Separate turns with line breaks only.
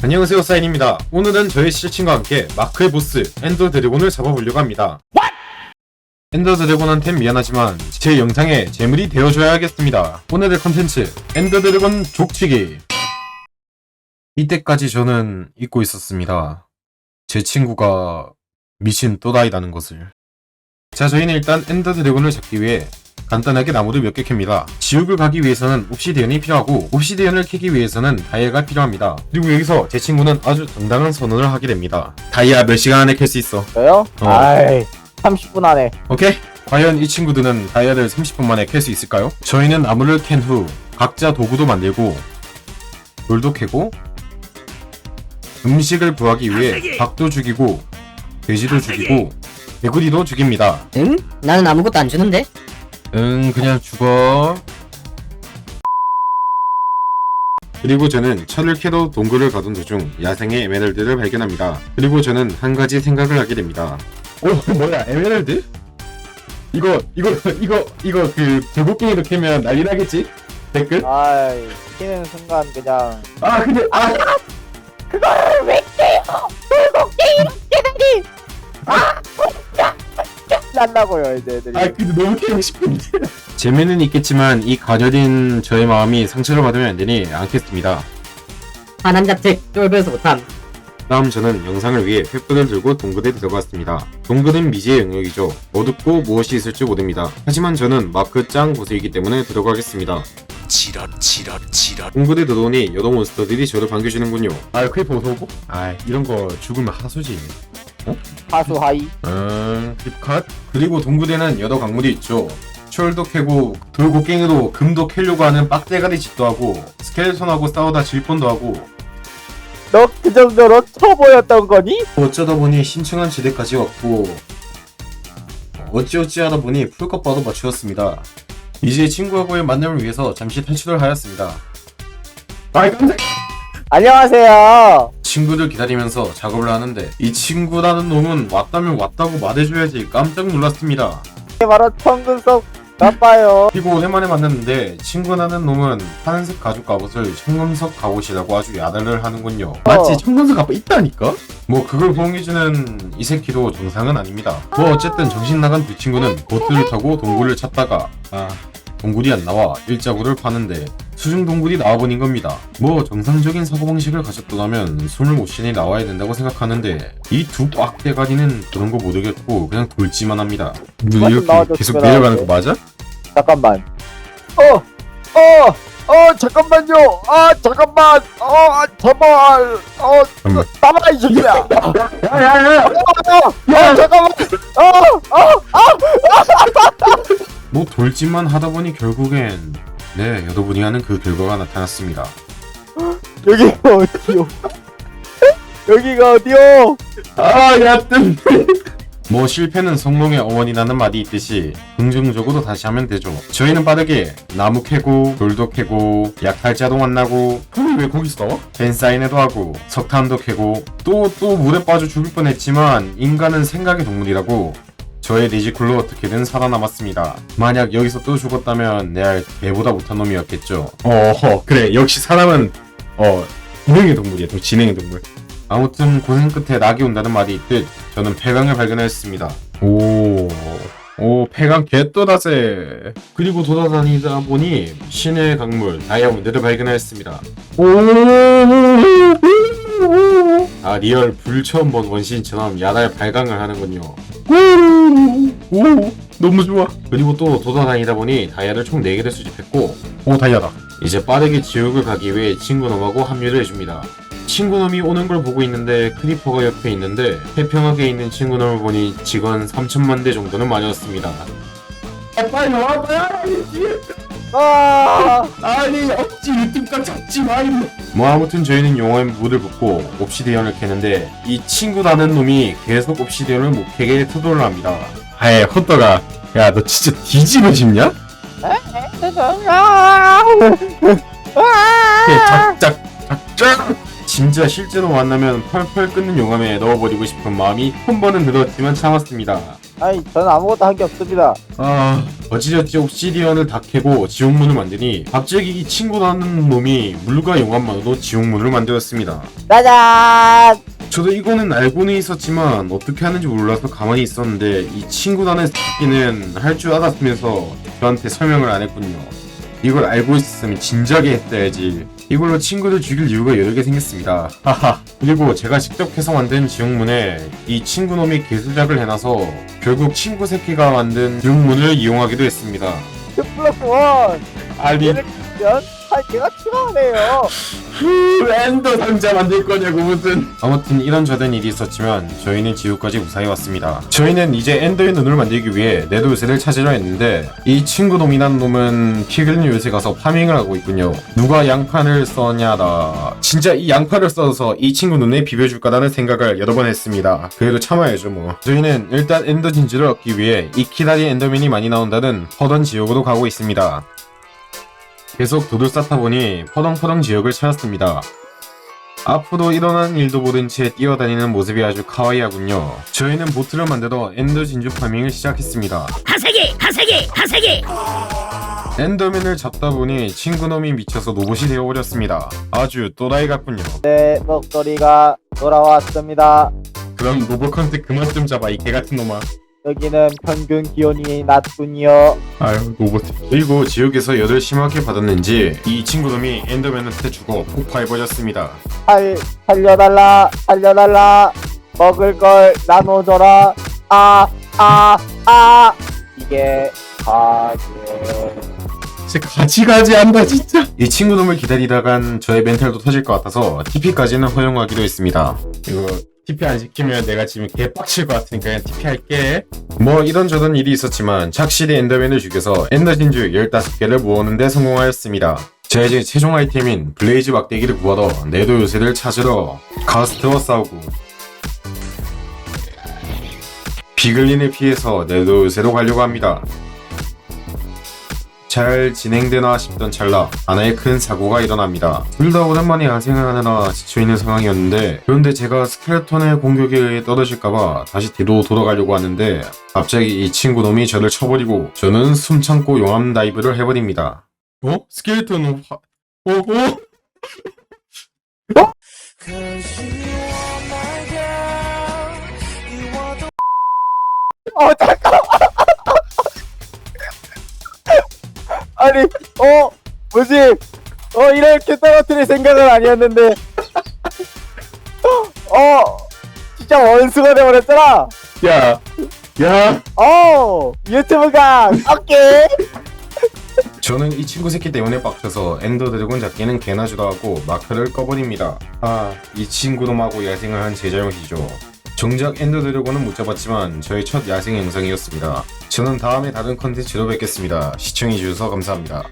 안녕하세요 사인입니다. 오늘은 저의 실친과 함께 마크의 보스 엔더 드래곤을 잡아보려고 합니다. 엔더 드래곤한텐 미안하지만 제 영상에 재물이 되어줘야겠습니다. 오늘의 컨텐츠 엔더 드래곤 족치기 이때까지 저는 잊고 있었습니다. 제 친구가 미친 또다이다는 것을 자 저희는 일단 엔더 드래곤을 잡기 위해 간단하게 나무를 몇 개 캡니다. 지옥을 가기 위해서는 옵시디언이 필요하고 옵시디언을 캐기 위해서는 다이아가 필요합니다. 그리고 여기서 제 친구는 아주 당당한 선언을 하게 됩니다. 다이아 몇 시간 안에 캘 수 있어.
저요?
어.
아이 30분 안에
오케이? 과연 이 친구들은 다이아를 30분 만에 캘 수 있을까요? 저희는 나무를 캔 후 각자 도구도 만들고 돌도 캐고 음식을 구하기 위해 닭도 죽이고 돼지도 죽이고 개구리도 죽입니다.
응? 나는 아무것도 안 주는데?
응 그냥 죽어 그리고 저는 철을 캐도 동굴을 가던 도중 야생의 에메랄드를 발견합니다 그리고 저는 한 가지 생각을 하게 됩니다 오 뭐야 에메랄드? 이거 이거 이거 이거 그 제국갱이로 캐면 난리 나겠지? 댓글?
아이 키는 순간 그냥
아 근데 아
그걸 왜 깨요? 게임 깨다니 난다고요 이제 애들이
아 근데 너무 캐고 싶은데 재미는 있겠지만 이 가녀린 저의 마음이 상처를 받으면 안 되니 않겠습니다
하남 자택 쫄배서 못함
다음 저는 영상을 위해 횃불을 들고 동굴에 들어갔습니다. 동굴은 미지의 영역이죠. 어둡고 무엇이 있을지 모릅니다. 하지만 저는 마크 짱 고수이기 때문에 들어가겠습니다.
지랄 지랄 지랄
동굴에 들어오니 여러 몬스터들이 저를 반겨주는군요. 아, 크리퍼 어서오고? 아, 이런 거 죽으면 하수지.
하수 하이
음, 힙컷. 그리고 동굴에는 여러 광물이 있죠. 철도 캐고 돌고갱이로 금도 캐려고 하는 빡대가리 짓도 하고 스켈레톤하고 싸우다 질 뻔도 하고
너 그 정도로 초보였던 거니?
어쩌다 보니 신청한 지대까지 왔고 어찌어찌 하다 보니 풀컵 바도 맞추었습니다. 이제 친구하고의 만남을 위해서 잠시 탈출을 하였습니다. 아이 깜짝
안녕하세요
친구들 기다리면서 작업을 하는데 이 친구라는 놈은 왔다면 왔다고 말해줘야지 깜짝 놀랐습니다.
이게 바로 청근석 나빠요
그리고 오랜만에 만났는데 친구라는 놈은 파란색 가죽 갑옷을 청금석 갑옷이라고 아주 야단을 하는군요. 마치 청금석 갑옷 있다니까? 뭐 그걸 호응해주는 이 새끼도 정상은 아닙니다. 뭐 어쨌든 정신 나간 두 친구는 보트를 타고 동굴을 찾다가 아 동굴이 안 나와 일자구를 파는데 수중 동굴이 나와버린 겁니다. 뭐 정상적인 사고방식을 가졌더라면 숨을 못 쉬니 나와야 된다고 생각하는데 이두 빡대가리는 그런 거 모르겠고 그냥 돌지만 합니다. 뭐 이렇게 계속 내려가는 거 맞아?
잠깐만. 어 어어! 어, 잠깐만요! 아! 잠깐만! 어! 아, 제발! 어!
잠깐만.
나만 이 새끼야!
야야야!
어, 어 잠깐만! 어 어!
뭐 돌짓만 하다 보니 결국엔 네 여러분이 하는 그 결과가 나타났습니다.
여기가 어디요 여기가 어디요
아 야 뜸. 뭐 실패는 성공의 어머니라는 말이 있듯이 긍정적으로 다시 하면 되죠. 저희는 빠르게 나무 캐고 돌도 캐고 약탈자도 만나고 형이 왜 거기서 나와? 벤사인회도 하고 석탄도 캐고 또 또 물에 빠져 죽을 뻔했지만 인간은 생각의 동물이라고 저의 리지쿨로 어떻게든 살아남았습니다. 만약 여기서 또 죽었다면 내알 개보다 못한 놈이었겠죠. 어 그래 역시 사람은 어 지능의 동물이야 또 지능의 동물. 아무튼 고생 끝에 낙이 온다는 말이 있듯 저는 폐강을 발견했습니다. 오, 오 폐강 개또다세. 그리고 돌아다니다 보니 신의 강물 다이아몬드를 발견했습니다. 오, 아 리얼 불 처음 본 원신 처럼 야달 발광을 하는군요. 오, 오, 너무 좋아. 그리고 또 돌아다니다 보니 다이아를 총 4개를 수집했고, 오 다이아다. 이제 빠르게 지옥을 가기 위해 친구놈하고 합류를 해줍니다. 친구놈이 오는 걸 보고 있는데 크리퍼가 옆에 있는데 태평하게 있는 친구놈을 보니 직원 3천만 대 정도는 많이었습니다. 빨리 와 빨리
아
아니 억지 유튜브가 잡지 마 이거. 뭐 아무튼 저희는 용어에 물을 붓고 옵시디언을 캐는데 이 친구라는 놈이 계속 옵시디언을 못 캐게 투도를 합니다. 아예 헛더가 야너 진짜 뒤지고 싶냐? 작작 작작 진짜 실제로 만나면 펄펄 끓는 용암에 넣어버리고 싶은 마음이 한 번은 들었지만 참았습니다
아니 저는 아무것도 한 게 없습니다.
아 어찌저찌 옵시디언을 다 캐고 지옥문을 만드니 갑자기 이 친구라는 놈이 물과 용암만으로 지옥문을 만들었습니다.
짜잔!
저도 이거는 알고는 있었지만 어떻게 하는지 몰라서 가만히 있었는데 이 친구라는 새끼는 할 줄 알았으면서 저한테 설명을 안 했군요 이걸 알고 있었으면 진작에 했어야지. 이걸로 친구를 죽일 이유가 여러 개 생겼습니다. 하하. 그리고 제가 직접 해서 만든 지옥문에 이 친구놈이 개수작을 해놔서 결국 친구 새끼가 만든 지옥문을 이용하기도 했습니다.
2 플러스 1
아니
아, 제가 추가하네요.
엔더 상자 만들 거냐고 무슨. 아무튼 이런 저런 일이 있었지만 저희는 지옥까지 무사히 왔습니다. 저희는 이제 엔더의 눈을 만들기 위해 네도 요새를 찾으려 했는데 이 친구 놈이란 놈은 피글린 요새 가서 파밍을 하고 있군요. 누가 양판을 써냐라 진짜 이 양판을 써서 이 친구 눈에 비벼줄까라는 생각을 여러 번 했습니다. 그래도 참아야죠 뭐. 저희는 일단 엔더 진주를 얻기 위해 이키다리 엔더맨이 많이 나온다는 퍼던 지옥으로 가고 있습니다 계속 도를 쌓다 보니 퍼덩퍼덩 지역을 찾았습니다. 앞으로 일어난 일도 모른 채 뛰어다니는 모습이 아주 카와이하군요. 저희는 보트를 만들어 엔더 진주 파밍을 시작했습니다.
하세기 하세기 하세기
엔더맨을 잡다 보니 친구놈이 미쳐서 로봇이 되어버렸습니다. 아주 또라이 같군요.
네 목소리가 돌아왔습니다
그럼 로봇 컨트 그만 좀 잡아 이 개같은 놈아.
여기는 평균 기온이 낮군요
아유 로봇. 그리고 지옥에서 열을 심하게 받았는지 이 친구 놈이 엔더맨한테 죽어 폭파해 버렸습니다.
살 살려달라 살려달라 먹을 걸 나눠줘라 아 아, 아. 이게 가게
진짜 가지가지 한다 진짜 이 친구 놈을 기다리다간 저의 멘탈도 터질 것 같아서 TP까지는 허용하기로 했습니다 이거 TP 안 시키면 내가 지금 개빡칠 것 같으니까 그냥 TP 할게. 뭐 이런저런 일이 있었지만 착실히 엔더맨을 죽여서 엔더 진주 15개를 모으는데 성공하였습니다. 자 이제 최종 아이템인 블레이즈 막대기를 구하러 네도 요새를 찾으러 가스트와 싸우고 비글린을 피해서 네도 요새로 가려고 합니다 잘 진행되나 싶던 찰나 하나의 큰 사고가 일어납니다. 둘 다 오랜만에 야생을 하느라 지쳐있는 상황이었는데 그런데 제가 스켈레톤의 공격에 의해 떨어질까봐 다시 뒤로 돌아가려고 하는데 갑자기 이 친구 놈이 저를 쳐버리고 저는 숨 참고 용암 다이브를 해버립니다. 어? 스켈레톤 화... 어? 어?
어 잠깐 아니 어 뭐지 어 이렇게 떨어뜨릴 생각은 아니었는데 어 진짜 원수가 돼버렸잖아
야! 야!
어 유튜브가 오케이
저는 이 친구 새끼 때문에 빡쳐서 엔더 드래곤 잡기는 개나 주다 하고 마크를 꺼버립니다. 아, 이 친구 놈하고 야생을 한 제 잘못이죠. 정작 엔더 드래곤은 못 잡았지만 저의 첫 야생 영상이었습니다. 저는 다음에 다른 컨텐츠로 뵙겠습니다. 시청해주셔서 감사합니다.